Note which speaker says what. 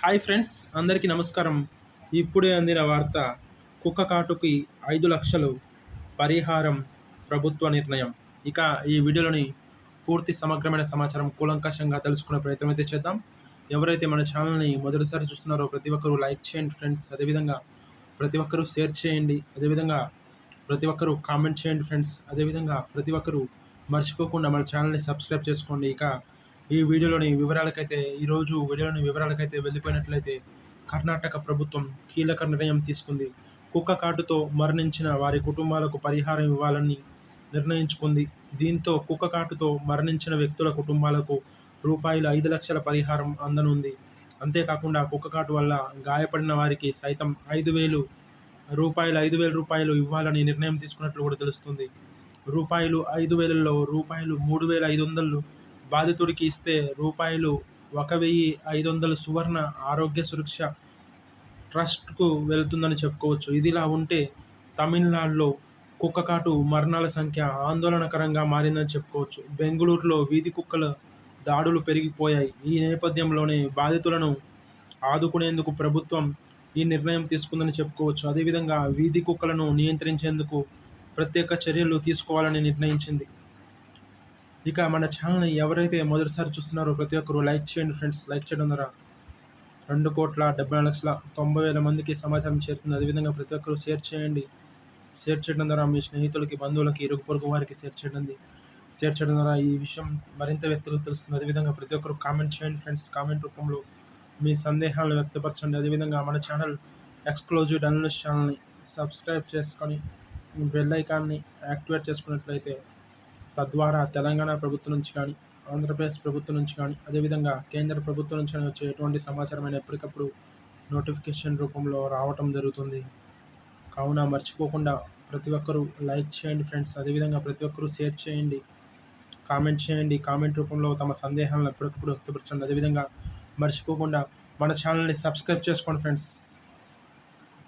Speaker 1: Hi friends అందరికీ నమస్కారం. ఇప్పుడే అందిన వార్త కుక్క కాటుకి ఐదు లక్షలు పరిహారం ప్రభుత్వ నిర్ణయం. ఇక ఈ వీడియోలోని పూర్తి సమగ్రమైన సమాచారం కూలంకషంగా తెలుసుకునే ప్రయత్నం అయితే చేద్దాం. ఎవరైతే మన ఛానల్ని మొదటిసారి చూస్తున్నారో ప్రతి ఒక్కరూ లైక్ చేయండి ఫ్రెండ్స్. అదేవిధంగా ప్రతి ఒక్కరూ షేర్ చేయండి. అదేవిధంగా ప్రతి ఒక్కరూ కామెంట్ చేయండి ఫ్రెండ్స్. అదేవిధంగా ప్రతి ఒక్కరూ మర్చిపోకుండా మన ఛానల్ని సబ్స్క్రైబ్ చేసుకోండి. ఇక ఈ వీడియోలోని వివరాలకైతే ఈరోజు వీడియోలోని వివరాలకైతే వెళ్ళిపోయినట్లయితే కర్ణాటక ప్రభుత్వం కీలక నిర్ణయం తీసుకుంది. కుక్క కాటుతో మరణించిన వారి కుటుంబాలకు పరిహారం ఇవ్వాలని నిర్ణయించుకుంది. దీంతో కుక్క కాటుతో మరణించిన వ్యక్తుల కుటుంబాలకు రూపాయలు ఐదు లక్షల పరిహారం అందనుంది. అంతేకాకుండా కుక్క కాటు వల్ల గాయపడిన వారికి సైతం ఐదు వేలు రూపాయలు ఐదు వేల రూపాయలు ఇవ్వాలని నిర్ణయం తీసుకున్నట్లు కూడా తెలుస్తుంది. రూపాయలు ఐదు వేలలో రూపాయలు మూడు వేల ఐదు వందలు బాధితుడికి ఇస్తే రూపాయలు ఒక వెయ్యి ఐదు వందల సువర్ణ ఆరోగ్య సురక్ష ట్రస్ట్కు వెళ్తుందని చెప్పుకోవచ్చు. ఇదిలా ఉంటే తమిళనాడులో కుక్కకాటు మరణాల సంఖ్య ఆందోళనకరంగా మారిందని చెప్పుకోవచ్చు. బెంగళూరులో వీధి కుక్కల దాడులు పెరిగిపోయాయి. ఈ నేపథ్యంలోనే బాధితులను ఆదుకునేందుకు ప్రభుత్వం ఈ నిర్ణయం తీసుకుందని చెప్పుకోవచ్చు. అదేవిధంగా వీధి కుక్కలను నియంత్రించేందుకు ప్రత్యేక చర్యలు తీసుకోవాలని నిర్ణయించింది. ఇక మన ఛానల్ని ఎవరైతే మొదటిసారి చూస్తున్నారో ప్రతి ఒక్కరు లైక్ చేయండి ఫ్రెండ్స్. లైక్ చేయడం ద్వారా రెండు కోట్ల డెబ్బై లక్షల తొంభై వేల మందికి సమాచారం చేరుతుంది. అదేవిధంగా ప్రతి ఒక్కరు షేర్ చేయండి. షేర్ చేయడం ద్వారా మీ స్నేహితులకి బంధువులకి ఇరుగు పొరుగు వారికి షేర్ చేయండి. షేర్ చేయడం ద్వారా ఈ విషయం మరింత వ్యక్తులకు తెలుస్తుంది. అదేవిధంగా ప్రతి ఒక్కరు కామెంట్ చేయండి ఫ్రెండ్స్. కామెంట్ రూపంలో మీ సందేహాలను వ్యక్తపరచండి. అదేవిధంగా మన ఛానల్ ఎక్స్క్లూజివ్ డన్లూస్ ఛానల్ని సబ్స్క్రైబ్ చేసుకొని బెల్ ఐకాన్ని యాక్టివేట్ చేసుకున్నట్లయితే తద్వారా తెలంగాణ ప్రభుత్వం నుంచి కానీ ఆంధ్రప్రదేశ్ ప్రభుత్వం నుంచి కానీ అదేవిధంగా కేంద్ర ప్రభుత్వం నుంచి కానీ వచ్చే ఎటువంటి సమాచారమైన ఎప్పటికప్పుడు నోటిఫికేషన్ రూపంలో రావటం జరుగుతుంది. కావున మర్చిపోకుండా ప్రతి ఒక్కరూ లైక్ చేయండి ఫ్రెండ్స్. అదేవిధంగా ప్రతి ఒక్కరూ షేర్ చేయండి. కామెంట్ చేయండి. కామెంట్ రూపంలో తమ సందేహాలను ఎప్పటికప్పుడు వ్యక్తపరచండి. అదేవిధంగా మర్చిపోకుండా మన ఛానల్ని సబ్స్క్రైబ్ చేసుకోండి ఫ్రెండ్స్.